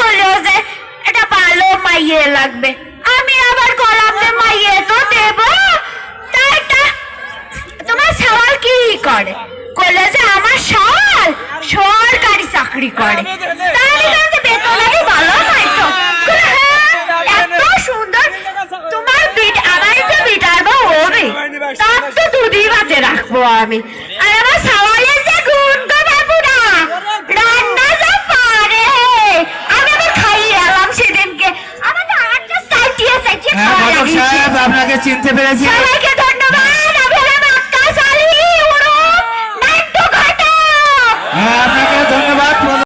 করল যে এটা ভালো মাইয়ে লাগবে। আমি আবার কলামে মাইয়ে তো দেব। তাই তোমার সওয়াল কি করে? করল যে আমার সওয়াল সরকারি চাকরি করে। তাহলে কিন্তু বেতনই ভালো হয়তো এত সুন্দর তোমার বিট আমার তো বিটার বা হবে তার তো দুদিন বাজে রাখব আমি। সাহেব আপনাকে চিনতে পেরেছি।